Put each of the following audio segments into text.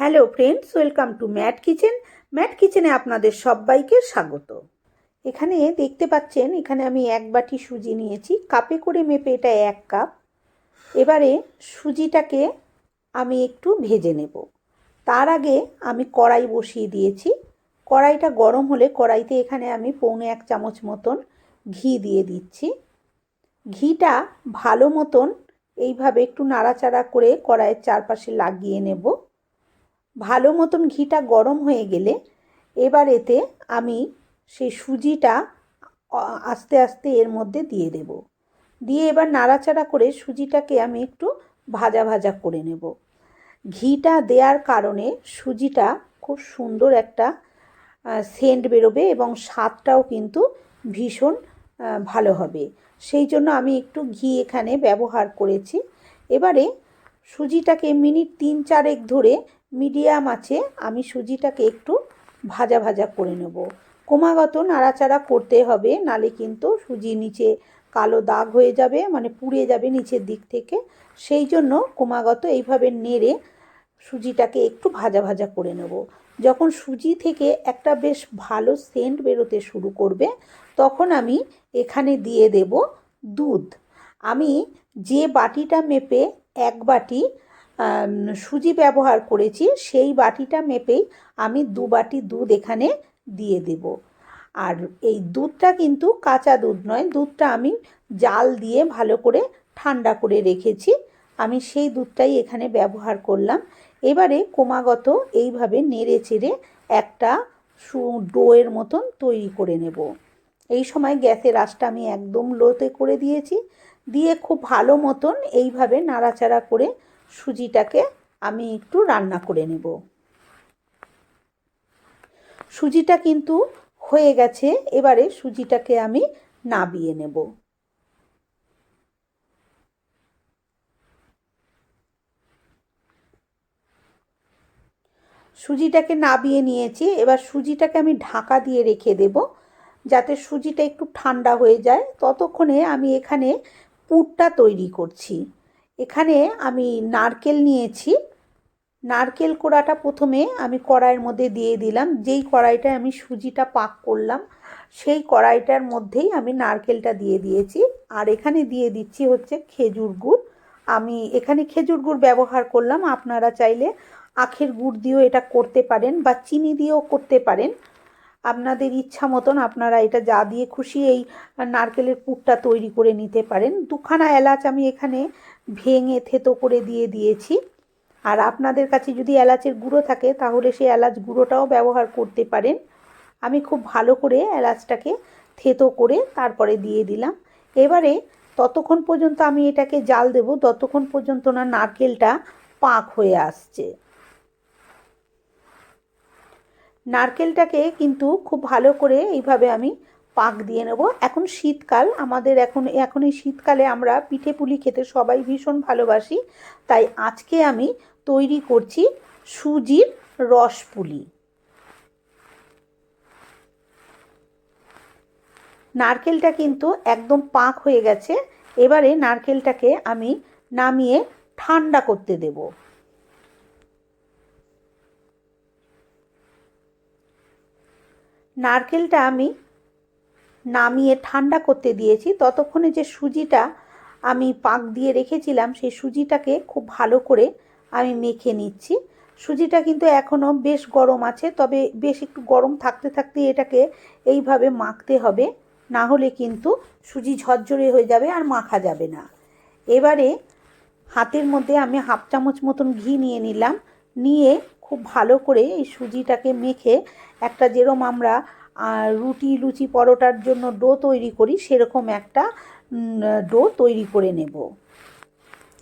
Hello friends, welcome to Matt kitchen. Mat কিচেনে আপনাদের সবাইকে স্বাগত। এখানে দেখতে পাচ্ছেন, এখানে আমি এক বাটি সুজি নিয়েছি। কাপে করে মেপে এটা এক কাপ। এবারে সুজিটাকে আমি একটু ভেজে নেব। তার আগে আমি কড়াই বসিয়ে দিয়েছি। কড়াইটা গরম হলে কড়াইতে এখানে আমি পৌনে এক চামচ মতন ঘি দিয়ে দিচ্ছি। ঘিটা ভালো মতন এইভাবে একটু নাড়াচাড়া করে কড়াইয়ের চারপাশে লাগিয়ে নেব। ভালো মতন ঘিটা গরম হয়ে গেলে এবার এতে আমি সেই সুজিটা আস্তে আস্তে এর মধ্যে দিয়ে দেব। দিয়ে এবার নাড়াচাড়া করে সুজিটাকে আমি একটু ভাজা ভাজা করে নেব। ঘিটা দেওয়ার কারণে সুজিটা খুব সুন্দর একটা সেন্ট বেরোবে এবং স্বাদটাও কিন্তু ভীষণ ভালো হবে। সেই জন্য আমি একটু ঘি এখানে ব্যবহার করেছি। এবারে সুজিটাকে মিনিট তিন চারেক ধরে মিডিয়াম আছে, আমি সুজিটাকে একটু ভাজা ভাজা করে নেব। ক্রমাগত নাড়াচাড়া করতে হবে, নালে কিন্তু সুজি নিচে কালো দাগ হয়ে যাবে মানে পুড়ে যাবে নিচের দিক থেকে। সেই জন্য ক্রমাগত এইভাবে নেড়ে সুজিটাকে একটু ভাজা ভাজা করে নেব। যখন সুজি থেকে একটা বেশ ভালো সেন্ট বেরোতে শুরু করবে, তখন আমি এখানে দিয়ে দেব দুধ। আমি যে বাটিটা মেপে এক বাটি সুজি ব্যবহার করেছি, সেই বাটিটা মেপেই আমি দু বাটি দুধ এখানে দিয়ে দেব। আর এই দুধটা কিন্তু কাঁচা দুধ নয়, দুধটা আমি জাল দিয়ে ভালো করে ঠান্ডা করে রেখেছি। আমি সেই দুধটাই এখানে ব্যবহার করলাম। এবারে ক্রমাগত এইভাবে নেড়ে চেড়ে একটা ডোয়ের মতন তৈরি করে নেব। এই সময় গ্যাসের আঁচটা আমি একদম লোতে করে দিয়েছি। দিয়ে খুব ভালো মতন এইভাবে নাড়াচাড়া করে সুজিটাকে আমি একটু রান্না করে নেব। সুজিটা কিন্তু হয়ে গেছে, এবারে সুজিটাকে আমি নাবিয়ে নেব। সুজিটাকে নাবিয়ে নিয়েছি, এবার সুজিটাকে আমি ঢাকা দিয়ে রেখে দেব, যাতে সুজিটা একটু ঠান্ডা হয়ে যায়। ততক্ষণে আমি এখানে পুরটা তৈরি করছি। এখানে আমি নারকেল নিয়েছি। নারকেল কোড়াটা প্রথমে আমি কড়াইয়ের মধ্যে দিয়ে দিলাম। যেই কড়াইটায় আমি সুজিটা পাক করলাম, সেই কড়াইটার মধ্যেই আমি নারকেলটা দিয়ে দিয়েছি। আর এখানে দিয়ে দিচ্ছি হচ্ছে খেজুর গুড়। আমি এখানে খেজুর গুড় ব্যবহার করলাম। আপনারা চাইলে আখের গুড় দিয়েও এটা করতে পারেন বা চিনি দিয়েও করতে পারেন। আপনাদের ইচ্ছা মতন আপনারা এটা যা দিয়ে খুশি এই নারকেলের পুরটা তৈরি করে নিতে পারেন। দুখানা এলাচ আমি এখানে ভেঙে থেতো করে দিয়ে দিয়েছি। আর আপনাদের কাছে যদি এলাচের গুঁড়ো থাকে, তাহলে সেই এলাচ গুঁড়োটাও ব্যবহার করতে পারেন। আমি খুব ভালো করে এলাচটাকে থেতো করে তারপরে দিয়ে দিলাম। এবারে ততক্ষণ পর্যন্ত আমি এটাকে জাল দেব, ততক্ষণ পর্যন্ত না নারকেলটা পাক হয়ে আসছে। নারকেলটাকে কিন্তু খুব ভালো করে এইভাবে আমি পাক দিয়ে নেব। এখন শীতকাল, আমাদের এখন এখন এই শীতকালে আমরা পিঠে পুলি খেতে সবাই ভীষণ ভালোবাসি। তাই আজকে আমি তৈরি করছি সুজির রসপুলি নারকেলটা কিন্তু একদম পাক হয়ে গেছে। এবারে নারকেলটাকে আমি নামিয়ে ঠান্ডা করতে দেবো। নারকেলটা আমি নামিয়ে ঠান্ডা করতে দিয়েছি। ততক্ষণে যে সুজিটা আমি পাক দিয়ে রেখেছিলাম, সেই সুজিটাকে খুব ভালো করে আমি মেখে নিচ্ছি। সুজিটা কিন্তু এখনও বেশ গরম আছে, তবে বেশ একটু গরম থাকতে থাকতে এটাকে এইভাবে মাখতে হবে, না হলে কিন্তু সুজি ঝরঝরে হয়ে যাবে আর মাখা যাবে না। এবারে হাতের মধ্যে আমি হাফ চামচ মতন ঘি নিয়ে নিলাম। নিয়ে খুব ভালো করে এই সুজিটাকে মেখে একটা যেরকম আমরা রুটি, লুচি, পরোটার জন্য ডো তৈরি করি, সেরকম একটা ডো তৈরি করে নেব।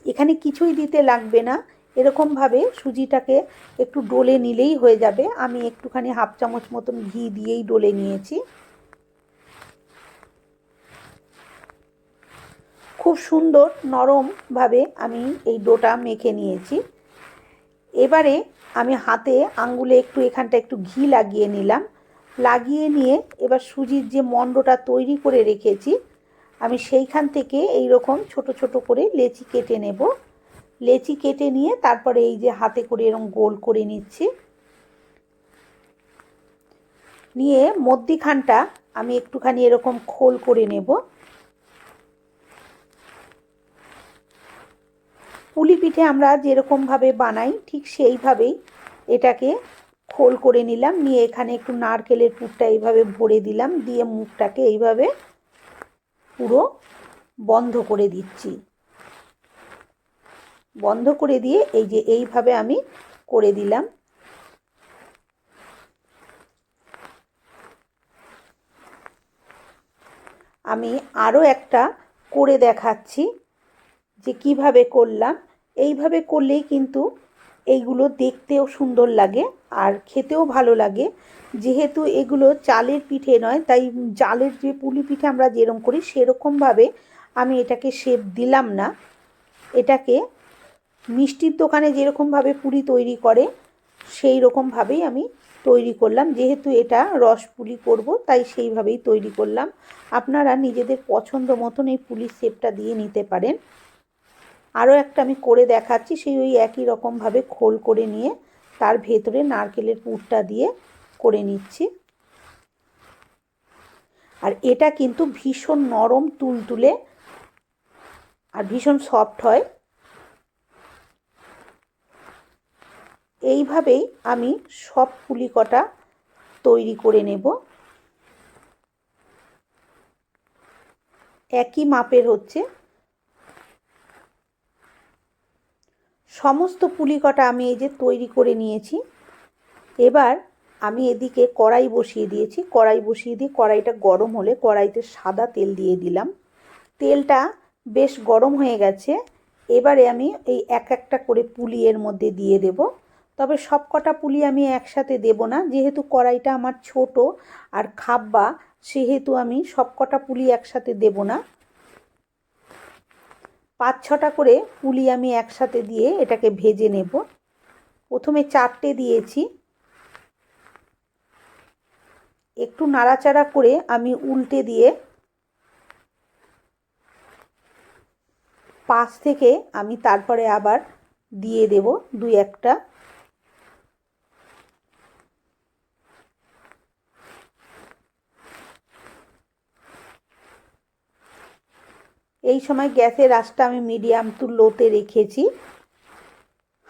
এখানে কিছুই দিতে লাগবে না। এরকমভাবে সুজিটাকে একটু ডলে নিলেই হয়ে যাবে। আমি একটুখানি হাফ চামচ মতন ঘি দিয়েই ডলে নিয়েছি। খুব সুন্দর নরমভাবে আমি এই ডোটা মেখে নিয়েছি। এবারে আমি হাতে আঙ্গুলে একটু এখানটা একটু ঘি লাগিয়ে নিলাম। লাগিয়ে নিয়ে এবার সুজির যে মণ্ডটা তৈরি করে রেখেছি, আমি সেইখান থেকে এই রকম ছোট ছোট করে লেচি কেটে নেব। লেচি কেটে নিয়ে তারপরে এই যে হাতে করে এরকম গোল করে নিচ্ছি। নিয়ে মধ্যিখানটা আমি একটুখানি এরকম খোল করে নেব। পুলি পিঠে আমরা যেরকমভাবে বানাই, ঠিক সেইভাবেই এটাকে খোল করে নিলাম। নিয়ে এখানে একটু নারকেলের পুরটা এইভাবে ভরে দিলাম, দিয়ে মুখটাকে এইভাবে পুরো বন্ধ করে দিচ্ছি। বন্ধ করে দিয়ে এই যে এইভাবে আমি করে দিলাম। আমি আরও একটা করে দেখাচ্ছি যে কীভাবে করলাম। এইভাবে করলেই কিন্তু এইগুলো দেখতেও সুন্দর লাগে আর খেতেও ভালো লাগে। যেহেতু এগুলো চালের পিঠে নয়, তাই চালের যে পুলি পিঠে আমরা যেরকম করি সেরকমভাবে আমি এটাকে শেপ দিলাম না। এটাকে মিষ্টির দোকানে যেরকমভাবে পুরি তৈরি করে সেই রকমভাবেই আমি তৈরি করলাম। যেহেতু এটা রস পুলি করব, তাই সেইভাবেই তৈরি করলাম। আপনারা নিজেদের পছন্দ মতন এই পুলির শেপটা দিয়ে নিতে পারেন। আরও একটা আমি করে দেখাচ্ছি, সেই ওই একই রকমভাবে খোল করে নিয়ে তার ভেতরে নারকেলের পুরটা দিয়ে করে নিচ্ছি। আর এটা কিন্তু ভীষণ নরম তুলতুলে আর ভীষণ সফট হয়। এইভাবেই আমি সব পুলি কটা তৈরি করে নেব। একই মাপের হচ্ছে। সমস্ত পুলি কটা আমি এই যে তৈরি করে নিয়েছি। এবার আমি এদিকে কড়াই বসিয়ে দিয়েছি। কড়াই বসিয়ে দিয়ে কড়াইটা গরম হলে কড়াইতে সাদা তেল দিয়ে দিলাম। তেলটা বেশ গরম হয়ে গেছে। এবারে আমি এই এক একটা করে পুলি এর মধ্যে দিয়ে দেব। তবে সব কটা পুলি আমি একসাথে দেব না। যেহেতু কড়াইটা আমার ছোট আর খাব্বা, সেহেতু আমি সব কটা পুলি একসাথে দেব না। পাঁচ ছটা করে পুলি আমি একসাথে দিয়ে এটাকে ভেজে নেব। প্রথমে চারটে দিয়েছি। একটু নাড়াচাড়া করে আমি উল্টে দিয়ে পাঁচ থেকে আমি তারপরে আবার দিয়ে দেব দুই একটা এই সময় গ্যাসের আঁচটা আমি মিডিয়াম টু লোতে রেখেছি।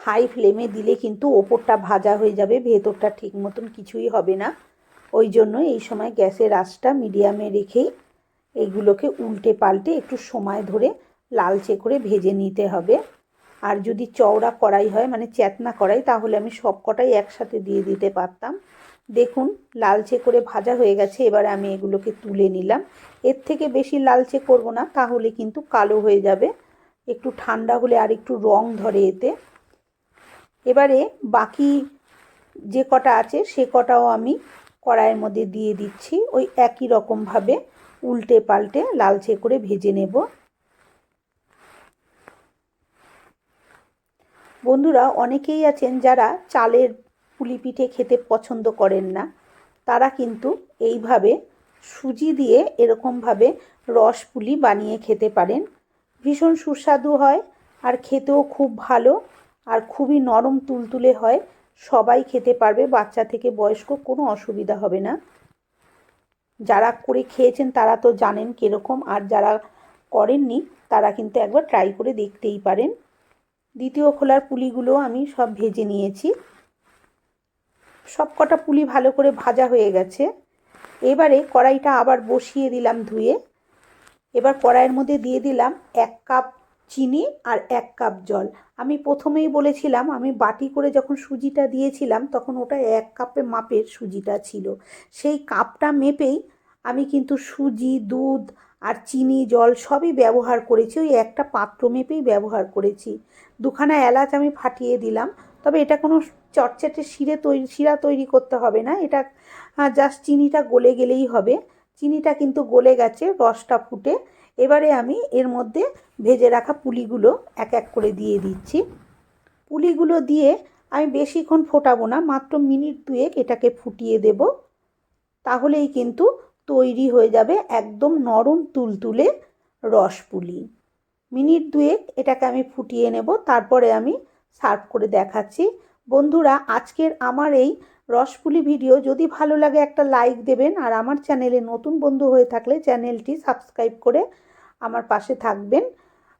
হাই ফ্লেমে দিলে কিন্তু ওপরটা ভাজা হয়ে যাবে, ভেতরটা ঠিক মতন কিছুই হবে না। ওই জন্য এই সময় গ্যাসের আঁচটা মিডিয়ামে রেখেই এইগুলোকে উল্টে পাল্টে একটু সময় ধরে লালচে করে ভেজে নিতে হবে। আর যদি চওড়া কড়াই হয় মানে চেতনা কড়াই, তাহলে আমি সব কটাই একসাথে দিয়ে দিতে পারতাম। দেখুন, লালচে করে ভাজা হয়ে গেছে, এবারে আমি এগুলোকে তুলে নিলাম। এর থেকে বেশি লালচে করব না, তাহলে কিন্তু কালো হয়ে যাবে। একটু ঠান্ডা হলে আর একটু রং ধরে এতে। এবারে বাকি যে কটা আছে, সে কটাও আমি কড়াইয়ের মধ্যে দিয়ে দিচ্ছি। ওই একই রকমভাবে উল্টে পাল্টে লালচে করে ভেজে নেব। বন্ধুরা, অনেকেই আছেন যারা চালের পুলি পিঠে খেতে পছন্দ করেন না। তারা কিন্তু এইভাবে সুজি দিয়ে এরকমভাবে রস পুলি বানিয়ে খেতে পারেন। ভীষণ সুস্বাদু হয় আর খেতেও খুব ভালো আর খুবই নরম তুলতুলে হয়। সবাই খেতে পারবে, বাচ্চা থেকে বয়স্ক কোনো অসুবিধা হবে না। যারা করে খেয়েছেন তারা তো জানেন কীরকম আর যারা করেননি তারা কিন্তু একবার ট্রাই করে দেখতেই পারেন। দ্বিতীয় খোলার পুলিগুলো আমি সব ভেজে নিয়েছি। সব কটা পুলি ভালো করে ভাজা হয়ে গেছে। এবারে কড়াইটা আবার বসিয়ে দিলাম ধুয়ে। এবার কড়াইয়ের মধ্যে দিয়ে দিলাম এক কাপ চিনি আর এক কাপ জল। আমি প্রথমেই বলেছিলাম, আমি বাটি করে যখন সুজিটা দিয়েছিলাম, তখন ওটা এক কাপে মাপের সুজিটা ছিল। সেই কাপটা মেপেই আমি কিন্তু সুজি, দুধ আর চিনি, জল সবই ব্যবহার করেছি, ওই একটা পাত্র মেপেই ব্যবহার করেছি। দুখানা এলাচ আমি ফাটিয়ে দিলাম, তবে এটা কোনো চটচটে শিরে তৈরি, শিরা তৈরি করতে হবে না, এটা জাস্ট চিনিটা গলে গেলেই হবে। চিনিটা কিন্তু গলে গেছে, রসটা ফুটে। এবারে আমি এর মধ্যে ভেজে রাখা পুলিগুলো এক এক করে দিয়ে দিচ্ছি। পুলিগুলো দিয়ে আমি বেশিক্ষণ ফোটাবো না, মাত্র মিনিট দুয়েক এটাকে ফুটিয়ে দেব। তাহলেই কিন্তু তৈরি হয়ে যাবে একদম নরম তুলতুলে রস পুলি। মিনিট দুয়েক এটাকে আমি ফুটিয়ে নেব, তারপরে আমি সার্ভ করে দেখাচ্ছি। বন্ধুরা, আজকের আমার এই রসপুলি ভিডিও যদি ভালো লাগে একটা লাইক দেবেন, আর আমার চ্যানেলে নতুন বন্ধু হয়ে থাকলে চ্যানেলটি সাবস্ক্রাইব করে আমার পাশে থাকবেন।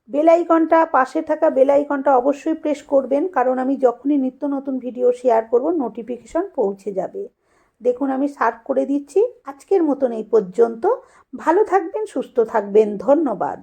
বেল আইকনটা, পাশে থাকা বেল আইকনটা অবশ্যই প্রেস করবেন, কারণ আমি যখনই নিত্য নতুন ভিডিও শেয়ার করব, নোটিফিকেশন পৌঁছে যাবে। দেখুন আমি সার্ভ করে দিচ্ছি। আজকের মতন এই পর্যন্ত। ভালো থাকবেন সুস্থ থাকবেন। ধন্যবাদ।